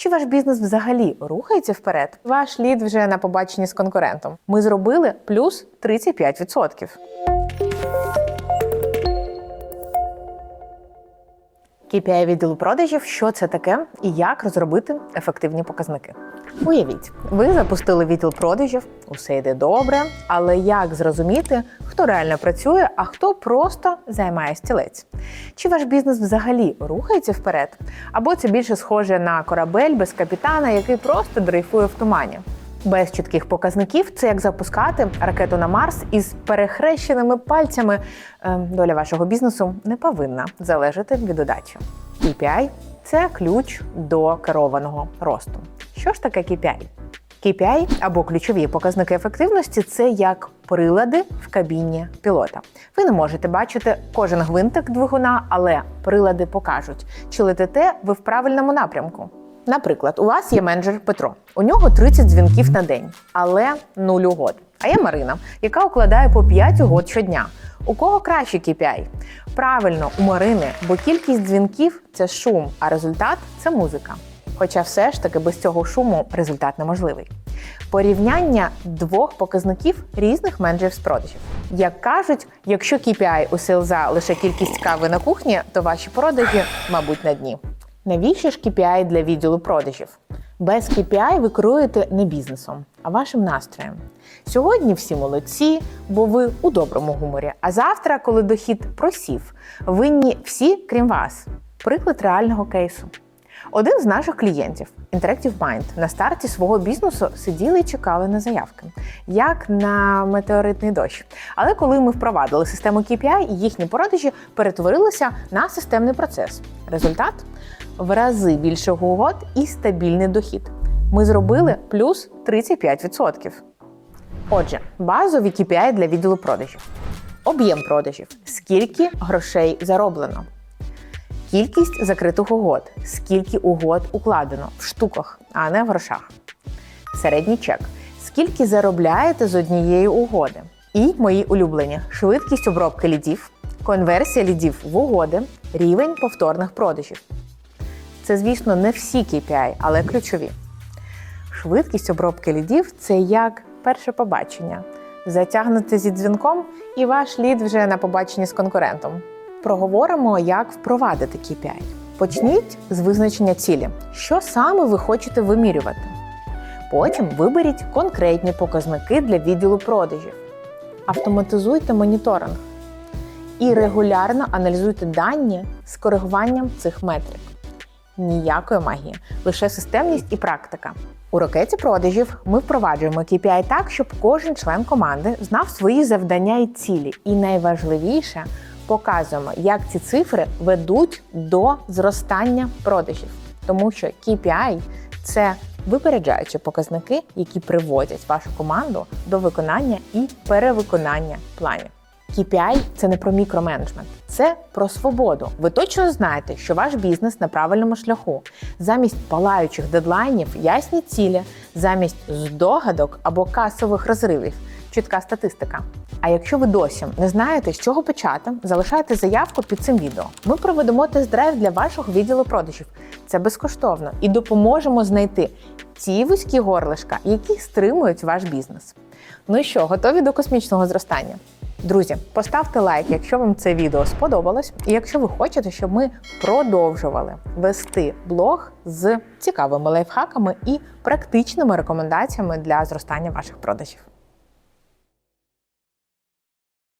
Чи ваш бізнес взагалі рухається вперед? Ваш лід вже на побаченні з конкурентом. Ми зробили плюс 35%. KPI відділу продажів, що це таке і як розробити ефективні показники. Уявіть, ви запустили відділ продажів, усе йде добре, але як зрозуміти, хто реально працює, а хто просто займає стілець? Чи ваш бізнес взагалі рухається вперед? Або це більше схоже на корабель без капітана, який просто дрейфує в тумані? Без чітких показників це як запускати ракету на Марс із перехрещеними пальцями. Е, Доля вашого бізнесу не повинна залежати від удачі. KPI – це ключ до керованого росту. Що ж таке KPI? KPI або ключові показники ефективності це як прилади в кабіні пілота. Ви не можете бачити кожен гвинтик двигуна, але прилади покажуть, чи летите ви в правильному напрямку. Наприклад, у вас є менеджер Петро. У нього 30 дзвінків на день, але нуль угод. А є Марина, яка укладає по 5 угод щодня. У кого краще KPI? Правильно, у Марини, бо кількість дзвінків це шум, а результат це музика. Хоча все ж таки без цього шуму результат неможливий. Порівняння двох показників різних менеджерів з продажів. Як кажуть, якщо KPI у селза лише кількість кави на кухні, то ваші продажі, мабуть, на дні. Навіщо ж KPI для відділу продажів? Без KPI ви керуєте не бізнесом, а вашим настроєм. Сьогодні всі молодці, бо ви у доброму гуморі. А завтра, коли дохід просів, винні всі, крім вас. Приклад реального кейсу. Один з наших клієнтів, Interactive Mind, на старті свого бізнесу сиділи і чекали на заявки, як на метеоритний дощ. Але коли ми впровадили систему KPI, їхні продажі перетворилися на системний процес. Результат в рази більше угод і стабільний дохід. Ми зробили плюс 35%. Отже, базові KPI для відділу продажів. Об'єм продажів. Скільки грошей зароблено. Кількість закритих угод. Скільки угод укладено в штуках, а не в грошах. Середній чек. Скільки заробляєте з однієї угоди. І мої улюблені швидкість обробки лідів, конверсія лідів в угоди, рівень повторних продажів. Це, звісно, не всі KPI, але ключові. Швидкість обробки лідів це як перше побачення. Затягнути зі дзвінком, і ваш лід вже на побаченні з конкурентом. Проговоримо, як впровадити KPI. Почніть з визначення цілі, що саме ви хочете вимірювати. Потім виберіть конкретні показники для відділу продажів. Автоматизуйте моніторинг і регулярно аналізуйте дані з коригуванням цих метрик. Ніякої магії, лише системність і практика. У ракеті продажів ми впроваджуємо KPI так, щоб кожен член команди знав свої завдання і цілі. І найважливіше показуємо, як ці цифри ведуть до зростання продажів, тому що KPI – це випереджаючі показники, які приводять вашу команду до виконання і перевиконання планів. KPI – це не про мікроменеджмент, це про свободу. Ви точно знаєте, що ваш бізнес на правильному шляху. Замість палаючих дедлайнів, ясні цілі, замість здогадок або касових розривів, чітка статистика. А якщо ви досі не знаєте, з чого почати, залишайте заявку під цим відео. Ми проведемо тест-драйв для вашого відділу продажів. Це безкоштовно і допоможемо знайти ті вузькі горлишка, які стримують ваш бізнес. Ну і що, готові до космічного зростання? Друзі, поставте лайк, якщо вам це відео сподобалось, і якщо ви хочете, щоб ми продовжували вести блог з цікавими лайфхаками і практичними рекомендаціями для зростання ваших продажів.